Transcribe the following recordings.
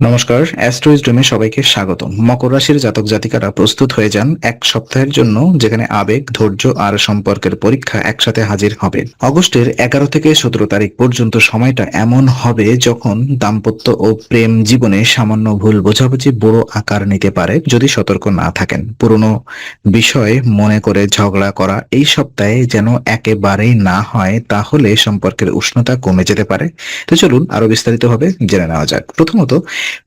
নমস্কার অ্যাস্ট্রোইজ ড্রিমে সবাইকে স্বাগত মকর রাশির জাতক জাতিকারা প্রস্তুত হয়ে যান এক সপ্তাহের জন্য, যেখানে আবেগ, ধৈর্য আর সম্পর্কের পরীক্ষা একসাথে হাজির হবে। অগস্টের এগারো থেকে সতেরো তারিখ পর্যন্ত সময়টা এমন হবে যখন দাম্পত্য ও প্রেম জীবনে সামান্য ভুল বোঝাবুঝি বড় আকার নিতে পারে যদি সতর্ক না থাকেন। পুরনো বিষয় মনে করে ঝগড়া করা এই সপ্তাহে যেন একেবারেই না হয়, তাহলে সম্পর্কের উষ্ণতা কমে যেতে পারে। তো চলুন আরও বিস্তারিতভাবে জেনে নেওয়া যাক। প্রথমত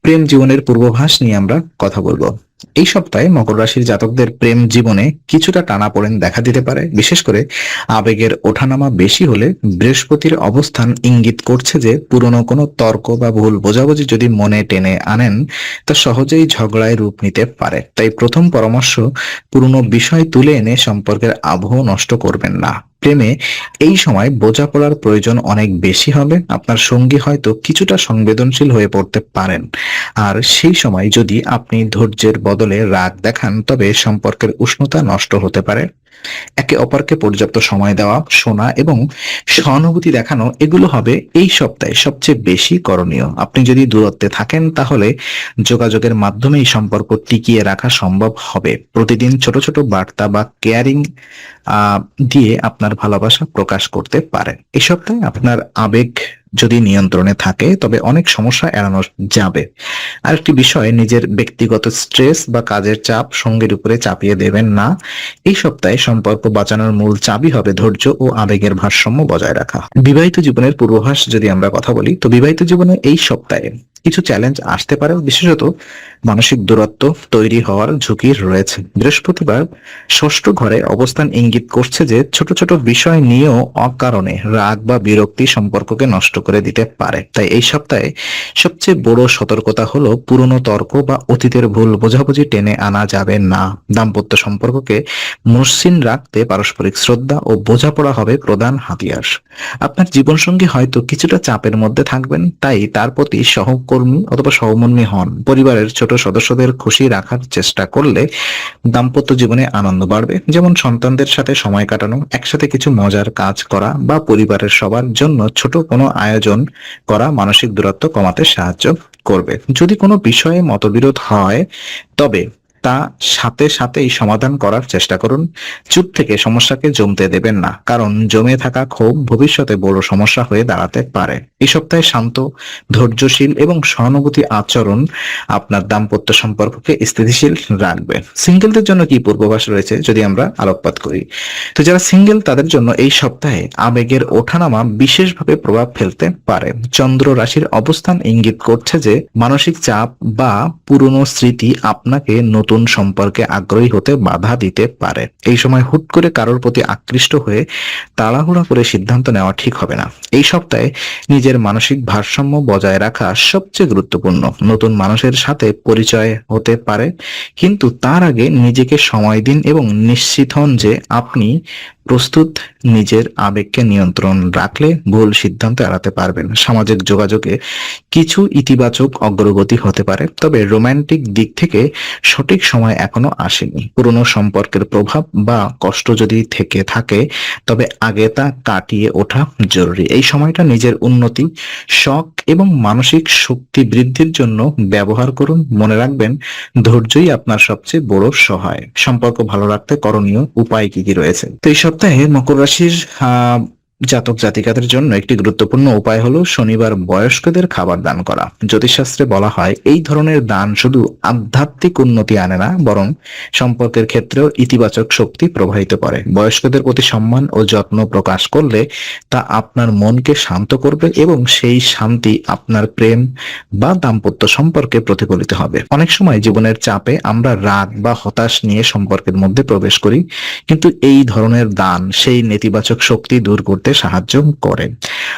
প্রেম জীবনের পূর্বাভাস নিয়ে আমরা কথা বলব। এই সপ্তাহে মকর রাশির জাতকদের প্রেম জীবনে কিছুটা টানাপোড়েন দেখা দিতে পারে। বিশেষ করে আবেগের ওঠানামা বেশি হলে বৃহস্পতির অবস্থান ইঙ্গিত করছে যে পুরনো কোনো তর্ক বা ভুল বোঝাবুঝি যদি মনে টেনে আনেন, তা সহজেই ঝগড়ায় রূপ নিতে পারে। তাই প্রথম পরামর্শ, পুরনো বিষয় তুলে এনে সম্পর্কের আবহ নষ্ট করবেন না। প্রেমে এই সময় বোঝাপড়ার প্রয়োজন অনেক বেশি হবে। আপনার সঙ্গী হয়তো কিছুটা সংবেদনশীল হয়ে পড়তে পারেন। আর সেই সময় যদি আপনি ধৈর্যের বদলে রাগ দেখান, তবে সম্পর্কের উষ্ণতা নষ্ট হতে পারে। একে অপরকে পর্যাপ্ত সময় দেওয়া, শোনা এবং সহানুভূতি দেখানো, এগুলো হবে এই সপ্তাহে সবচেয়ে বেশি করণীয়। আপনি যদি দূরত্বে থাকেন, তাহলে যোগাযোগের মাধ্যমে এই সম্পর্ক টিকিয়ে রাখা সম্ভব হবে। প্রতিদিন ছোট ছোট বার্তা বা কেয়ারিং দিয়ে আপনার ভালোবাসা প্রকাশ করতে পারেন। এই সপ্তাহে আপনার আবেগ যদি নিয়ন্ত্রণে থাকে, তবে অনেক সমস্যা এড়ানো যাবে। আরেকটি বিষয়, নিজের ব্যক্তিগত স্ট্রেস বা কাজের চাপ সঙ্গের উপরে চাপিয়ে দেবেন না। এই সপ্তাহে সম্পর্ক বাঁচানোর মূল চাবি হবে ধৈর্য ও আবেগের ভারসাম্য বজায় রাখা। বিবাহিত জীবনের পূর্বাভাস যদি আমরা কথা বলি, তো বিবাহিত জীবনে এই সপ্তাহে কিছু চ্যালেঞ্জ আসতে পারে, বিশেষত মানসিক দূরত্ব তৈরি হওয়ার ঝুঁকি রয়েছে। বৃহস্পতিবার ষষ্ঠ ঘরে অবস্থান ইঙ্গিত করছে যে ছোট ছোট বিষয় নিয়েও অকারণে রাগ বা বিরক্তি সম্পর্ককে নষ্ট করে দিতে পারে। তাই এই সপ্তাহে সবচেয়ে বড় সতর্কতা হলো পুরনো তর্ক বা অতীতের ভুল বোঝাবুঝি টেনে আনা যাবে না। দাম্পত্য সম্পর্ককে মসৃণ রাখতে পারস্পরিক শ্রদ্ধা ও বোঝাপড়া হবে প্রধান হাতিয়ার। আপনার জীবনসঙ্গী হয়তো কিছুটা চাপের মধ্যে থাকবেন, তাই তার প্রতি সহকর্মী অথবা সহমর্মী হন। পরিবারের ছোট সদস্যদের খুশি রাখার চেষ্টা করলে দাম্পত্য জীবনে আনন্দ বাড়বে। যেমন সন্তানদের সাথে সময় কাটানো, একসাথে কিছু মজার কাজ করা বা পরিবারের সবার জন্য ছোট কোনো আয়োজন করা মানসিক দূরত্ব কমাতে সাহায্য করবে। যদি কোনো বিষয়ে মতবিরোধ হয়, তবে তা সাথে সাথেই সমাধান করার চেষ্টা করুন। চুপ থেকে সমস্যাকে জমতে দেবেন না, কারণ জমে থাকা ক্ষোভ ভবিষ্যতে বড় সমস্যা হয়ে দাঁড়াতে পারে। এই সপ্তাহে শান্ত, ধৈর্যশীল এবং সহানুভূতি আচরণ আপনার দাম্পত্য সম্পর্ককে স্থিতিশীল রাখবে। সিঙ্গেলদের জন্য কি পূর্বাভাস রয়েছে, যদি আমরা আলোকপাত করি? তো যারা সিঙ্গেল, তাদের জন্য এই সপ্তাহে আবেগের ওঠানামা বিশেষভাবে প্রভাব ফেলতে পারে। চন্দ্র রাশির অবস্থান ইঙ্গিত করছে যে, মানসিক চাপ বা পুরনো স্মৃতি আপনাকে নতুন নতুন সম্পর্কে আগ্রহী হতে বাধা দিতে পারে। এই সময় হুট করে কারোর প্রতি আকৃষ্ট হয়ে তাড়াহুড়া করে সিদ্ধান্ত নেওয়া ঠিক হবে না। এই সপ্তাহে নিজের মানসিক ভারসাম্য বজায় রাখা সবচেয়ে গুরুত্বপূর্ণ। নতুন মানুষের সাথে পরিচয় হতে পারে, কিন্তু তার আগে নিজেকে সময় দিন এবং নিশ্চিত হন যে আপনি প্রস্তুত নিজের আবেগকে নিয়ন্ত্রণ রাখলে ভুল সিদ্ধান্ত এড়াতে পারবেন। সামাজিক যোগাযোগে কিছু ইতিবাচক অগ্রগতি হতে পারে, তবে রোমান্টিক দিক থেকে সঠিক সময় এখনও আসেনি। পুরনো সম্পর্কের প্রভাব বা কষ্ট যদি থেকে থাকে, তবে আগে তা কাটিয়ে ওঠা জরুরি। এই সময়টা নিজের উন্নতি, শখ এবং মানসিক শক্তি বৃদ্ধির জন্য ব্যবহার করুন। মনে রাখবেন, ধৈর্যই আপনার সবচেয়ে বড় সহায়। সম্পর্ক ভালো রাখতে করণীয় উপায় কি কি রয়েছে? তো এই সপ্তাহে মকর রাশির জাতক জাতিকাদের জন্য একটি গুরুত্বপূর্ণ উপায় হলো শনিবার বয়স্কদের খাবার দান করা। জ্যোতিষশাস্ত্রে বলা হয়, এই ধরনের দান শুধু আধ্যাত্মিক উন্নতি আনে না, বরং সম্পর্কের ক্ষেত্রেও ইতিবাচক শক্তি প্রবাহিত করে। বয়স্কদের প্রতি সম্মান ও যত্ন প্রকাশ করলে তা আপনার মনকে শান্ত করবে এবং সেই শান্তি আপনার প্রেম বা দাম্পত্য সম্পর্কে প্রতিফলিত হবে। অনেক সময় জীবনের চাপে আমরা রাগ বা হতাশ নিয়ে সম্পর্কের মধ্যে প্রবেশ করি, কিন্তু এই ধরনের দান সেই নেতিবাচক শক্তি দূর করতে সাহায্য করে।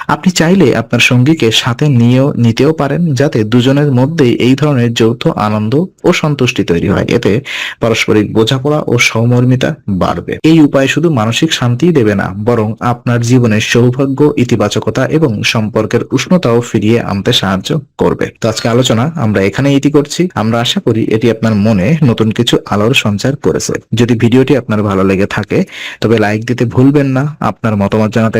আপনি চাইলে আপনার সঙ্গীকে সাথে নিয়েও নিতেও পারেন, যাতে দুজনের মধ্যে এই ধরনের যৌথ আনন্দ ও সন্তুষ্টি তৈরি হয়। এতে পারস্পরিক বোঝাপড়া ও সহমর্মিতা বাড়বে। এই উপায় শুধু মানসিক শান্তি দেবে না, বরং আপনার জীবনের সৌভাগ্য, ইতিবাচকতা এবং সম্পর্কের উষ্ণতাও ফিরিয়ে আনতে সাহায্য করবে। তো আজকে আলোচনা, আমরা এখানে ইতি করছি। আমরা আশা করি এটি আপনার মনে নতুন কিছু আলোর সঞ্চার করেছে। যদি ভিডিওটি আপনার ভালো লেগে থাকে, তবে লাইক দিতে ভুলবেন না। আপনার মতামত জানাতে